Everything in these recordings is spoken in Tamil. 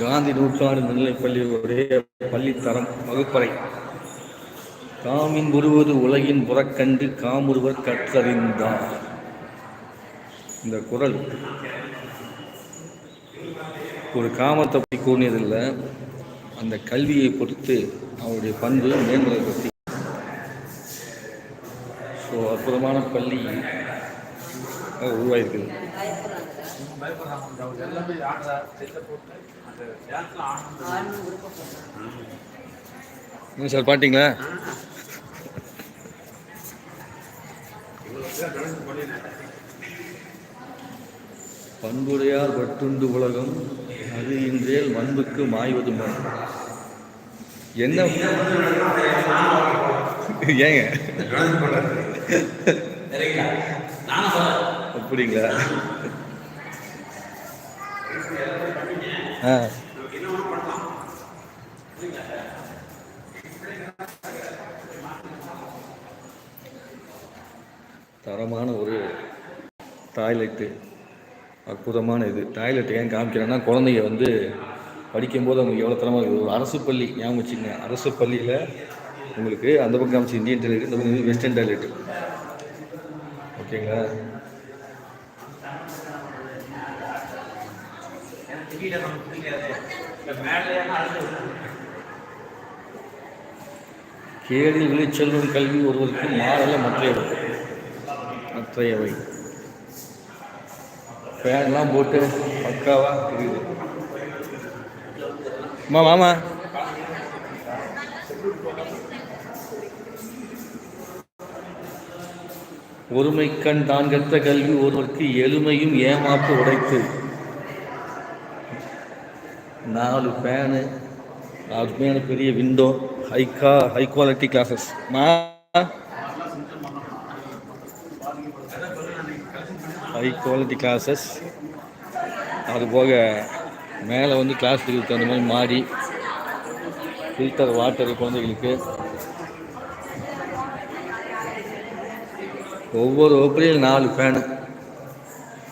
காந்தி நூற்றாண்டு நடுநிலைப்பள்ளியுடைய பள்ளித்தரம் வகுப்பறை. காமின் ஒருவது உலகின் புறக்கண்டு காமொருவர் கற்றறிந்தார். இந்த குரல் ஒரு காமத்தை பற்றி கூறியதில்லை. அந்த கல்வியை பொறுத்து அவருடைய பண்பு மேம்படுவதை பற்றி. ஸோ அற்புதமான பள்ளி. என்ன சார் பாட்டிங்களா? பண்புடையார் பட்டுண்டு உலகம் அது இன்றேல் மண்புக்கு மாய்வது மண். என்ன? ஏங்க? அப்படிங்களா ஆ தரமான ஒரு டாய்லெட்டு. அற்புதமான இது. டாய்லெட் ஏன் காமிக்கிறேன்னா குழந்தைங்க வந்து படிக்கும்போது அவங்க எவ்வளோ தரமாக இருக்குது. ஒரு அரசு பள்ளி ஞாபகம் வச்சுங்க அரசு பள்ளியில் உங்களுக்கு அந்த பக்கம் காமிச்சு இந்தியன் டாய்லெட் இந்த பக்கம் வெஸ்டர்ன் டாய்லெட் ஓகேங்களா? கேடில் விழிச்செல்வம் கல்வி ஒருவருக்கு மாறல மற்றையவை மற்றையவை ஃபேன்லாம் போட்டு பக்காவா இருக்குது அம்மா மாமா ஒருமை கண் தான் கற்ற கல்வி ஒருவருக்கு எளிமையும் ஏமாப்பு உடைத்து. நாலு ஃபேனு நாலு ஃபேனு பெரிய விண்டோ ஹைக்கா ஹை குவாலிட்டி கிளாஸஸ் மா? ஹை குவாலிட்டி கிளாஸஸ் அது போக மேலே வந்து கிளாஸுக்கு தகுந்த மாதிரி மாடி ஃபில்டர் வாட்டர் குழந்தைகளுக்கு. ஒவ்வொரு வகுப்புலையும் நாலு ஃபேனு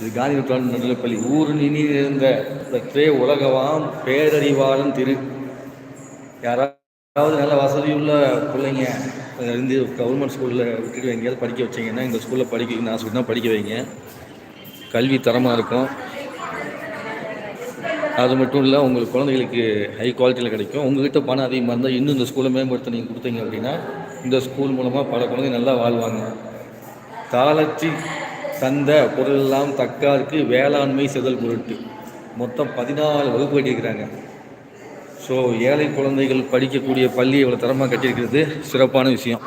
இது காந்தி நூற்றாண்டு நடுநிலைப்பள்ளி. ஊர் நினி இருந்த பெற்றே உலகவாம் பேரறிவாளன் திரு. யாராவது நல்ல வசதியுள்ள பிள்ளைங்க இருந்து கவர்மெண்ட் ஸ்கூலில் விட்டுட்டு எங்கேயாவது படிக்க வச்சீங்கன்னா இந்த ஸ்கூலில் படிக்க நான் சொன்னால் படிக்க வைங்க. கல்வி தரமாக இருக்கும். அது மட்டும் இல்லை உங்களுக்கு குழந்தைகளுக்கு ஹை குவாலிட்டியில் கிடைக்கும். உங்கள்கிட்ட பணம் அதிகமாக இருந்தால் இன்னும் இந்த ஸ்கூலை மேம்படுத்த நீங்கள் கொடுத்தீங்க அப்படின்னா இந்த ஸ்கூல் மூலமாக பல குழந்தைங்க நல்லா வாழ்வாங்க. தாளத்தி தந்த பொருளெல்லாம் தக்காருக்கு வேளாண்மை செதல் பொருட்டு மொத்தம் பதினாலு வகுப்பு கட்டியிருக்கிறாங்க. ஸோ ஏழை குழந்தைகள் படிக்கக்கூடிய பள்ளி இவ்வளோ தரமாக கட்டியிருக்கிறது சிறப்பான விஷயம்.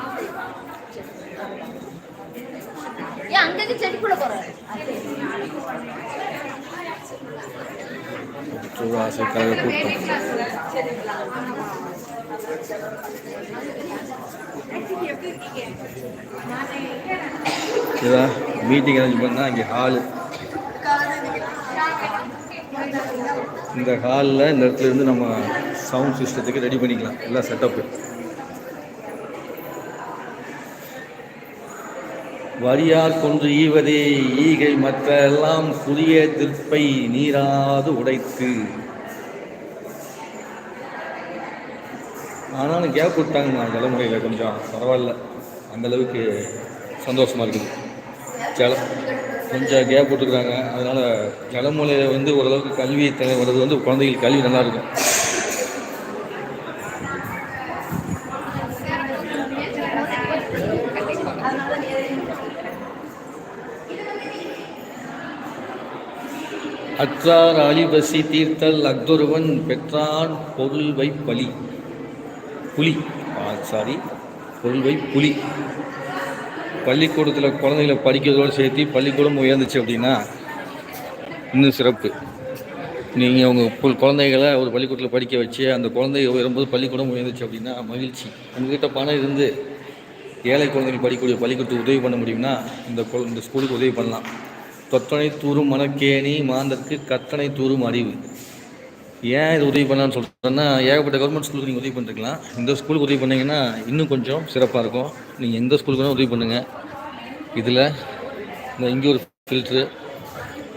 ஆசைக்காக கூட்டம். இதா மீட்டிங் அரேஞ்ச் பண்ணால் இங்கே ஹாலு இந்த ஹாலில் இந்த இடத்துல இருந்து நம்ம சவுண்ட் சிஸ்டத்துக்கு ரெடி பண்ணிக்கலாம் எல்லாம் செட்டப்பு வரியார் கொன்று ஈவதே ஈகை மற்ற எல்லாம் புதிய திருப்பை நீராது உடைத்து. ஆனாலும் கேப் விட்டாங்கண்ணா தலைமுறையில் கொஞ்சம் பரவாயில்ல. அந்த அளவுக்கு இருக்குது. ஜல கொஞ்சம் கேப் விட்டுருக்குறாங்க அதனால் ஜலமூலையில் வந்து ஓரளவுக்கு கல்வி தேவை வர்றது வந்து குழந்தைகளுக்கு கல்வி நல்லாயிருக்கும் அற்றார் அழிபசி தீர்த்தல் அக்தொருவன் பெற்றான் பொருள்வை பலி புலி. சாரி. பொருள்வை புலி. பள்ளிக்கூடத்தில் குழந்தைகளை படிக்கிறதோடு சேர்த்து பள்ளிக்கூடம் உயர்ந்துச்சு அப்படின்னா இன்னும் சிறப்பு. நீங்கள் உங்கள் புல் குழந்தைகளை ஒரு பள்ளிக்கூடத்தில் படிக்க வச்சு அந்த குழந்தை உயரும்போது பள்ளிக்கூடம் உயர்ந்துச்சு அப்படின்னா மகிழ்ச்சி. உங்ககிட்ட பணம் இருந்து ஏழை குழந்தைகள் படிக்கக்கூடிய பள்ளிக்கூடத்துக்கு உதவி பண்ண முடியும்னா இந்த இந்த ஸ்கூலுக்கு உதவி பண்ணலாம். தொத்தனை தூரும் மனக்கேணி மாந்தற்கு கத்தனை தூரும் அறிவு. ஏன் இது உதவி பண்ணலாம்னு சொல்கிறேன்னா ஏகப்பட்ட கவர்மெண்ட் ஸ்கூலுக்கு நீங்கள் உதவி பண்ணிருக்கலாம். இந்த ஸ்கூலுக்கு உதவி பண்ணிங்கன்னா இன்னும் கொஞ்சம் சிறப்பாக இருக்கும். நீங்கள் எந்த ஸ்கூலுக்கு வேணால் உதவி பண்ணுங்கள் இதில் இந்த இங்கே ஒரு ஃபில்ட்ரு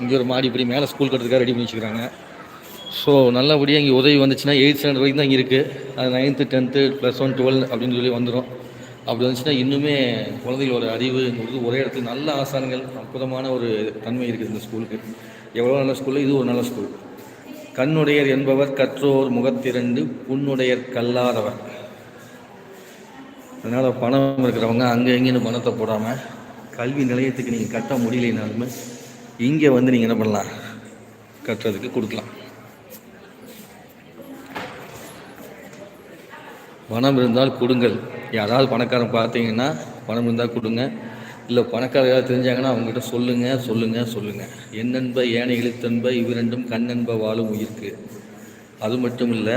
இங்கே ஒரு மாடி இப்படி மேலே ஸ்கூல் கட்டுறதுக்காக ரெடி பண்ணி வச்சுக்கிறாங்க. ஸோ நல்லபடியாக இங்கே உதவி வந்துச்சுன்னா எயிட் ஸ்டாண்டர்ட் வரைக்கும் தான் இங்கே இருக்குது அது ninth tenth plus one twelve அப்படின்னு சொல்லி வந்துடும் அப்படி வந்துச்சுன்னா இன்னுமே குழந்தைகளோட அறிவுங்கிறது ஒரே இடத்துல நல்ல ஆசான்கள் அற்புதமான ஒரு தன்மை இருக்குது இந்த ஸ்கூலுக்கு எவ்வளோ நல்ல ஸ்கூலு இது ஒரு நல்ல ஸ்கூல் கண்ணுடையர் என்பவர் கற்றோர் முகத்திரண்டு புண்ணுடையர் கல்லாதவர். அதனால் பணம் இருக்கிறவங்க அங்கே எங்கேயும் பணத்தை போடாமல் கல்வி நிலையத்துக்கு நீங்கள் கட்ட முடியலைனாலுமே இங்கே வந்து நீங்கள் என்ன பண்ணலாம்? கட்டுறதுக்கு கொடுக்கலாம். பணம் இருந்தால் கொடுங்கள். யாராவது பணக்காரன் பார்த்தீங்கன்னா பணம் இருந்தால் கொடுங்க. இல்லை பணக்காரர் யாராவது தெரிஞ்சாங்கன்னா அவங்ககிட்ட சொல்லுங்கள் சொல்லுங்கள் சொல்லுங்கள் என்னென்ப ஏனைகளுத்தன்ப இவ்விரண்டும் கண்ணென்ப வாழும் உயிர்க்கு. அது மட்டும் இல்லை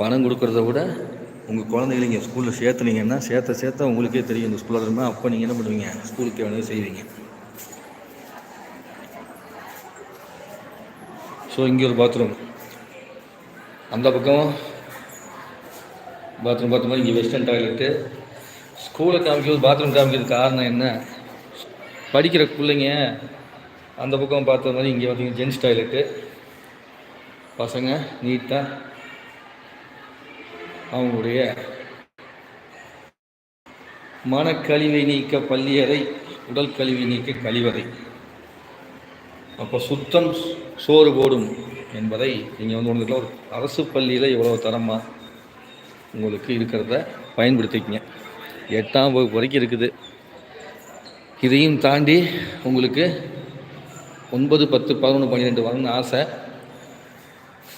பணம் கொடுக்குறத விட உங்கள் குழந்தைகளை நீங்கள் ஸ்கூலில் சேர்த்துனீங்கன்னா சேர்த்த சேர்த்த உங்களுக்கே தெரியும் இந்த ஸ்கூலில் இருந்தால் அப்போ நீங்கள் என்ன பண்ணுவீங்க? ஸ்கூலுக்கு வேணும் செய்வீங்க? ஸோ இங்கே ஒரு பாத்ரூம் அந்த பக்கம் பாத்ரூம் பார்த்த மாதிரி இங்கே வெஸ்டர்ன் டாய்லெட்டு ஸ்கூலை காமிக்கிறது பாத்ரூம் காமிக்கிறது காரணம் என்ன? படிக்கிற பிள்ளைங்க அந்த பக்கம் பார்த்த மாதிரி இங்கே பார்த்தீங்கன்னா ஜென்ஸ் டாய்லெட்டு பசங்க நீட்டாக அவங்களுடைய மனக்கழிவை நீக்க பள்ளியறை உடல் கழிவை நீக்க கழிவறை. அப்போ சுத்தம் சோறு போடும் என்பதை நீங்கள் வந்து உணர்ந்துக்கலாம். ஒரு அரசு பள்ளியில் இவ்வளோ தரமாக உங்களுக்கு இருக்கிறத பயன்படுத்திக்கங்க. எட்டாம் வகுப்பு வரைக்கும் இருக்குது. இதையும் தாண்டி உங்களுக்கு ஒன்பது பத்து பதினொன்று பன்னிரெண்டு வரணும்னு ஆசை.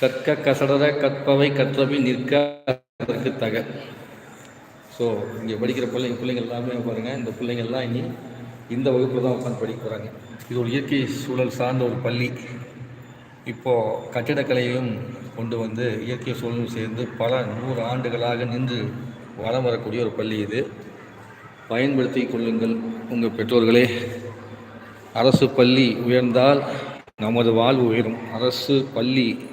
கற்க கசடர கற்பவை கற்றவை நிற்க அதற்கு தக. ஸோ இங்கே படிக்கிற பிள்ளைங்க பிள்ளைங்க எல்லாமே பாருங்கள் இந்த பிள்ளைங்கள்லாம் இனி இந்த வகுப்பில் தான் உட்காந்து படிக்க போகிறாங்க இது ஒரு இயற்கை சூழல் சார்ந்த ஒரு பள்ளி. இப்போது கட்டிடக்கலையும் கொண்டு வந்து இயற்கை சூழலும் சேர்ந்து பல நூறு ஆண்டுகளாக நின்று வளம் வரக்கூடிய ஒரு பள்ளி இது. பயன்படுத்தி கொள்ளுங்கள் உங்கள் பெற்றோர்களே. அரசு பள்ளி உயர்ந்தால் நமது வாழ்வு உயரும். அரசு பள்ளி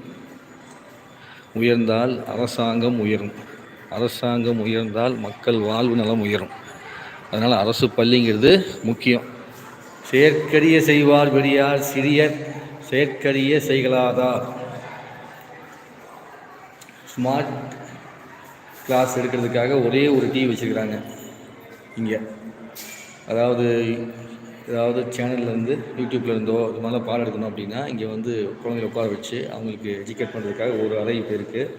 உயர்ந்தால் அரசாங்கம் உயரும். அரசாங்கம் உயர்ந்தால் மக்கள் வாழ்வு நலம் உயரும். அதனால் அரசு பள்ளிங்கிறது முக்கியம். செயற்கரிய செய்வார் பெரியார் சிறியர் செயற்கரிய செய்கலாதார் ஸ்மார்ட் கிளாஸ் எடுக்கிறதுக்காக ஒரே ஒரு டிவி வச்சுருக்குறாங்க. இங்கே. அதாவது ஏதாவது சேனல்லேருந்து யூடியூப்லேருந்தோ இது மாதிரிலாம் பாடம் எடுக்கணும் அப்படின்னா இங்கே வந்து குழந்தைகளை உட்கார வச்சு அவங்களுக்கு எஜுகேட் பண்ணுறதுக்காக ஒரு அறை இப்போ இருக்குது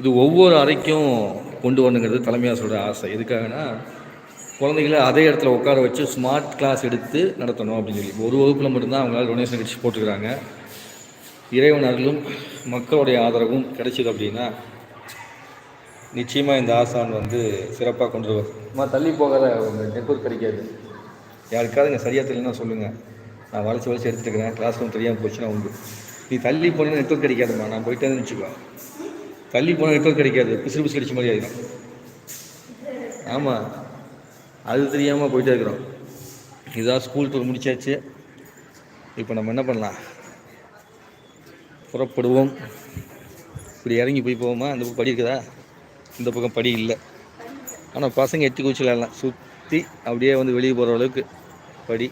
இது ஒவ்வொரு அறைக்கும் கொண்டு வரணுங்கிறது தலைமை ஆசை. எதுக்காகனா குழந்தைகளை அதே இடத்துல உட்கார வச்சு ஸ்மார்ட் கிளாஸ் எடுத்து நடத்தணும் அப்படின்னு சொல்லி. ஒரு வகுப்பில் மட்டும்தான் அவங்களால டொனேஷன் கட்சி போட்டுக்கிறாங்க. இறைவன் அருளும் மக்களுடைய ஆதரவும் கிடைச்சிது அப்படின்னா நிச்சயமாக இந்த ஆசான் வந்து சிறப்பாக கொண்டு வருவார். தள்ளி போகிற ஒரு நெட்ஒர்க் கிடைக்காது. யாருக்காவது இங்கே சரியாக தெரியலன்னா சொல்லுங்கள் நான் வளைச்சி வளைச்சி எடுத்துக்கிறேன். கிளாஸ் ரூம் தெரியாமல் போச்சுன்னா உண்டு. நீ தள்ளி போனீங்கன்னா நெட்ஒர்க் கிடைக்காதும்மா. நான் போயிட்டேன்னு வச்சுக்கோ. தள்ளி போனால் நெட்ஒர்க் கிடைக்காது. பிசிறு பிசிறு அடிச்ச மாதிரி ஆகிடும் ஆமாம் அது தெரியாமல் போயிட்டே இருக்கிறோம். இதான் ஸ்கூல் டூர் முடிச்சாச்சு. இப்போ நம்ம என்ன பண்ணலாம்? புறப்படுவோம். இப்படி இறங்கி போய் போவோமா? அந்த படி இருக்குதா? இந்த பக்கம் படி இல்லை. ஆனால் பசங்க எட்டி குச்சி விளையாடலாம் சுற்றி அப்படியே வந்து வெளியே போகிற அளவுக்கு படி.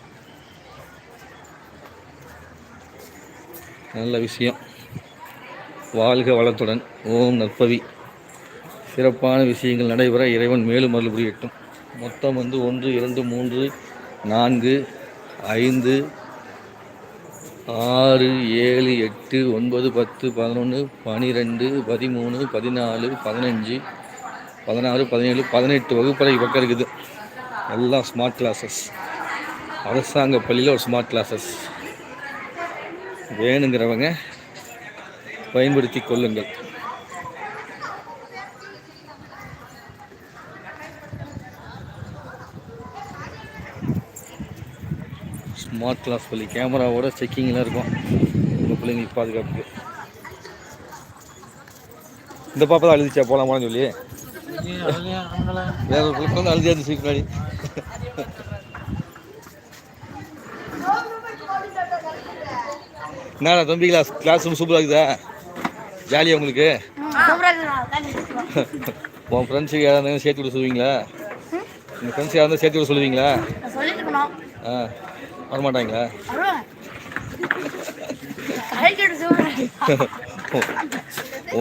நல்ல விஷயம். வாழ்க வளத்துடன். ஓம் நற்பவி. சிறப்பான விஷயங்கள் நடைபெற இறைவன் மேலும் அருள் புரியட்டும். மொத்தம் வந்து ஒன்று இரண்டு மூன்று நான்கு ஐந்து ஆறு ஏழு எட்டு ஒன்பது பத்து பதினொன்று பனிரெண்டு பதிமூணு பதினாலு பதினஞ்சு பதினாறு பதினேழு பதினெட்டு வகுப்பறை பக்கம் இருக்குது. எல்லாம் ஸ்மார்ட் கிளாஸஸ் அரசாங்க பள்ளியில் ஒரு ஸ்மார்ட் கிளாஸஸ் வேணுங்கிறவங்க பயன்படுத்தி கொள்ளுங்கள். ஸ்மார்ட் கிளாஸ் பள்ளி. கேமராவோட செக்கிங்லாம் இருக்கும். உங்கள் பிள்ளைங்களுக்கு பாதுகாப்புக்கு. இந்த பாப்பா தான் எழுதிச்சா போகலாமான்னு சொல்லி. வேற ஒரு பிள்ளை வந்து அழுதியா இருந்துச்சு முன்னாடி என்னடா தம்பி கிளாஸ் கிளாஸ் ரூம் சூப்பராக இருக்குதா? ஜாலியாக உங்களுக்கு? உன் ஃப்ரெண்ட்ஸுக்கு யாராவது சேர்த்து விட சொல்லுவீங்களா? உங்கள் ஃப்ரெண்ட்ஸ் யாராவது சேர்த்து விட சொல்லுவீங்களா? ஆ வரமாட்டாங்களா?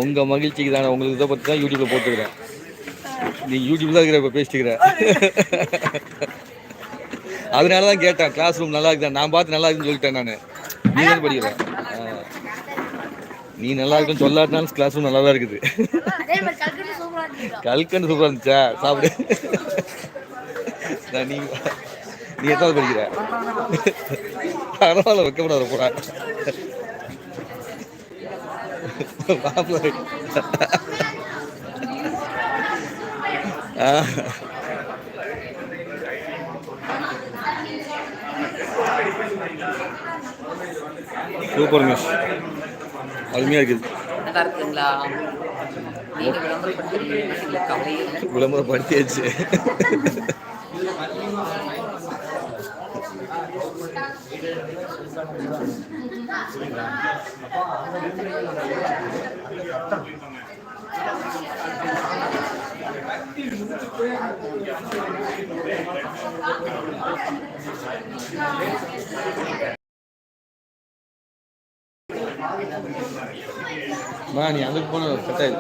உங்கள் மகிழ்ச்சிக்கு தானே உங்களுக்கு இதை பற்றி தான் யூடியூப்பில் போட்டுக்கிறேன் நீ யூடியூப்ல தான் இருக்கிற இப்போ பேசிட்டுக்கிற. அதனால தான் கேட்டேன் கிளாஸ் ரூம் நல்லா இருக்குதா? நான் பார்த்து நல்லா இருக்குன்னு சொல்லிட்டேன் நான். நீ தான் படிக்கிற? நீ நல்லா இருக்குன்னு சொல்லாட்டினாலும் கிளாஸ் ரூம் நல்லா தான் இருக்குது. சூப்பரா கல்கண்டு சூப்பராக இருந்துச்சா? சாப்பிடு. நான் நீ நீ எத்தாவது படிக்கிற? பரவாயில்ல வைக்கப்படாத போகிறேன் மாப்பிள்ள ஆ சூப்பர் மிஸ். அருமையாக இருக்குது. நல்லா இருக்குங்களா? நீங்க விளம்பரப்படுத்துறீங்கன்னா எங்களுக்கு மா நீ அதுக்கு போன கட்டாயம்.